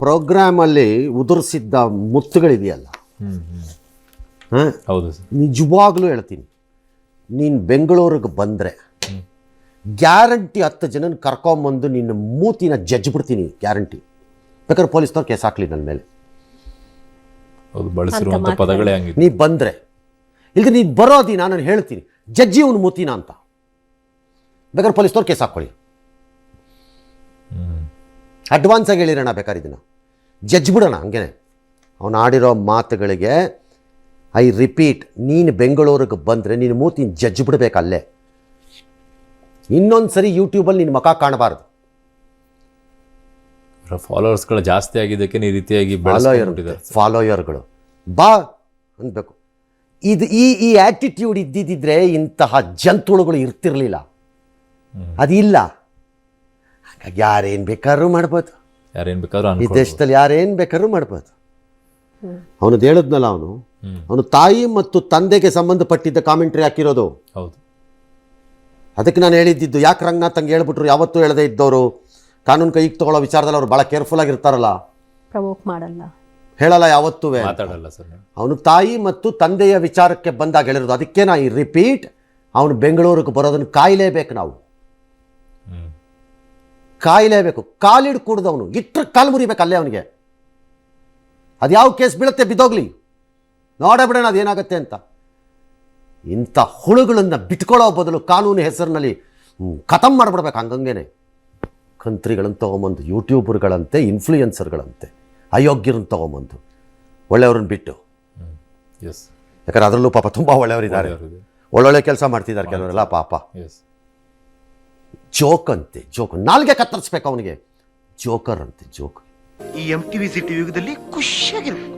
ಪ್ರೋಗ್ರಾಮಲ್ಲಿ ಉದುರಿಸಿದ್ದ ಮುತ್ತುಗಳಿದೆಯಲ್ಲ. ಹಾಂ? ಹೌದು ಸರ್. ನಿಜವಾಗ್ಲೂ ಹೇಳ್ತೀನಿ. ನೀನು ಬೆಂಗಳೂರಿಗೆ ಬಂದರೆ ಗ್ಯಾರಂಟಿ ಹತ್ತು ಜನನ ಕರ್ಕೊಂಬಂದು ನಿನ್ನ ಮೂತಿನ ಜಜ್ಬಿಡ್ತೀನಿ ಗ್ಯಾರಂಟಿ. ಬೇಕಾದ್ರೆ ಪೊಲೀಸ್ನವ್ರು ಕೇಸ್ ಹಾಕ್ಲಿ ನನ್ನ ಮೇಲೆ. ಹೌದು ಬಳಸಿರುವಂತ ಪದಗಳೇ ನೀ ಬಂದರೆ. ಇಲ್ಲದೆ ನೀನು ಬರೋದಿನ ನಾನು ಹೇಳ್ತೀನಿ ಜಜ್ಜಿ ಅವನು ಮೂತಿನ ಅಂತ. ಬೇಕಾದ್ರೆ ಪೊಲೀಸ್ನವ್ರು ಕೇಸ್ ಹಾಕ್ಕೊಳ್ಳಿ ಹ್ಮ್. ಅಡ್ವಾನ್ಸಾಗಿ ಹೇಳಿರೋಣ ಬೇಕಾದ್ರೆ ಇದನ್ನು. ಜಡ್ಜ್ ಬಿಡೋಣ ಹಂಗೇನೆ. ಅವನು ಆಡಿರೋ ಮಾತುಗಳಿಗೆ ಐ ರಿಪೀಟ್ ನೀನು ಬೆಂಗಳೂರಿಗೆ ಬಂದರೆ ನೀನು ಮೂತಿನ ಜಜ್ ಬಿಡಬೇಕು ಅಲ್ಲೇ. ಇನ್ನೊಂದು ಸರಿ ಯೂಟ್ಯೂಬಲ್ಲಿ ನಿನ್ನ ಮುಖ ಕಾಣಬಾರ್ದು. ಫಾಲೋವರ್ಸ್ಗಳು ಜಾಸ್ತಿ ಆಗಿದ್ದಕ್ಕೆ ಈ ರೀತಿಯಾಗಿ ಫಾಲೋಯರ್ ಫಾಲೋಯರ್ಗಳು. ಬಾ ಅನ್ಬೇಕು. ಇದು ಈ ಈ ಆ್ಯಟಿಟ್ಯೂಡ್ ಇದ್ದಿದ್ದರೆ ಇಂತಹ ಜಂತುಳುಗಳು ಇರ್ತಿರಲಿಲ್ಲ. ಅದಿಲ್ಲ. ಹಾಗಾಗಿ ಯಾರೇನು ಬೇಕಾದ್ರೂ ಮಾಡ್ಬೋದು. ಯಾರೇನ್ ಬೇಕಾದ್ರೂ ಈ ದೇಶದಲ್ಲಿ ಯಾರೇನು ಬೇಕಾದ್ರೂ ಮಾಡ್ಬೋದು. ಅವನದ್ದು ಹೇಳದ್ನಲ್ಲ ಅವನು. ಅವನು ತಾಯಿ ಮತ್ತು ತಂದೆಗೆ ಸಂಬಂಧಪಟ್ಟಿದ್ದ ಕಾಮೆಂಟ್ರಿ ಹಾಕಿರೋದು. ಹೌದು. ಅದಕ್ಕೆ ನಾನು ಹೇಳಿದ್ದಿದ್ದು ಯಾಕೆ ರಂಗನಾಥ್ ಹಂಗೆ ಹೇಳ್ಬಿಟ್ರು? ಯಾವತ್ತೂ ಹೇಳದೇ ಇದ್ದವರು. ಕಾನೂನು ಕೈಗೆ ತಗೊಳ್ಳೋ ವಿಚಾರದಲ್ಲಿ ಅವ್ರು ಭಾಳ ಕೇರ್ಫುಲ್ ಆಗಿರ್ತಾರಲ್ಲ. ಪ್ರಮೋಟ್ ಮಾಡಲ್ಲ. ಹೇಳಲ್ಲ ಯಾವತ್ತೂ. ಮಾತಾಡಲ್ಲ ಸರ್ ಅವನು ತಾಯಿ ಮತ್ತು ತಂದೆಯ ವಿಚಾರಕ್ಕೆ ಬಂದಾಗ ಹೇಳಿರೋದು. ಅದಕ್ಕೆ ನಾ ಈ ರಿಪೀಟ್ ಅವನು ಬೆಂಗಳೂರಿಗೆ ಬರೋದನ್ನು ಕಾಯಲೇಬೇಕು ನಾವು. ಕಾಯಲೇಬೇಕು ಕಾಲಿಡ್ ಕೂಡದವನು ಇಟ್ಟರೆ ಕಾಲು ಮುರಿಬೇಕು ಅಲ್ಲೇ ಅವನಿಗೆ. ಅದು ಯಾವ ಕೇಸ್ ಬೀಳುತ್ತೆ ಬಿದ್ದೋಗ್ಲಿ. ನೋಡಬಿಡೋಣ ಅದೇನಾಗುತ್ತೆ ಅಂತ. ಇಂಥ ಹುಳುಗಳನ್ನು ಬಿಟ್ಕೊಳ್ಳೋ ಬದಲು ಕಾನೂನು ಹೆಸರಿನಲ್ಲಿ ಖತಮ್ ಮಾಡಿಬಿಡ್ಬೇಕು ಹಂಗಂಗೇನೆ. ಕಂತ್ರಿಗಳನ್ನು ತೊಗೊಂಬಂದು ಯೂಟ್ಯೂಬರ್ಗಳಂತೆ ಇನ್ಫ್ಲೂಯೆನ್ಸರ್ಗಳಂತೆ ಅಯೋಗ್ಯರನ್ನ ತೊಗೊಂಬಂದು ಒಳ್ಳೆಯವ್ರನ್ನ ಬಿಟ್ಟು. ಎಸ್ ಯಾಕಂದ್ರೆ ಅದರಲ್ಲೂ ಪಾಪ ತುಂಬ ಒಳ್ಳೆಯವರಿದ್ದಾರೆ. ಒಳ್ಳೊಳ್ಳೆ ಕೆಲಸ ಮಾಡ್ತಿದ್ದಾರೆ ಕೆಲವರೆಲ್ಲ ಪಾಪ. ಎಸ್ ಜೋಕ್ ಅಂತೆ, ಜೋಕ್. ನಾಲ್ಗೆ ಕತ್ತರಿಸ್ಬೇಕು ಅವನಿಗೆ. ಜೋಕರ್ ಅಂತೆ, ಜೋಕ್. ಈ ಎಂ ಟಿವಿ ಸಿಟಿ ಯುಗದಲ್ಲಿ ಖುಷಿಯಾಗಿರ್ಬೇಕು.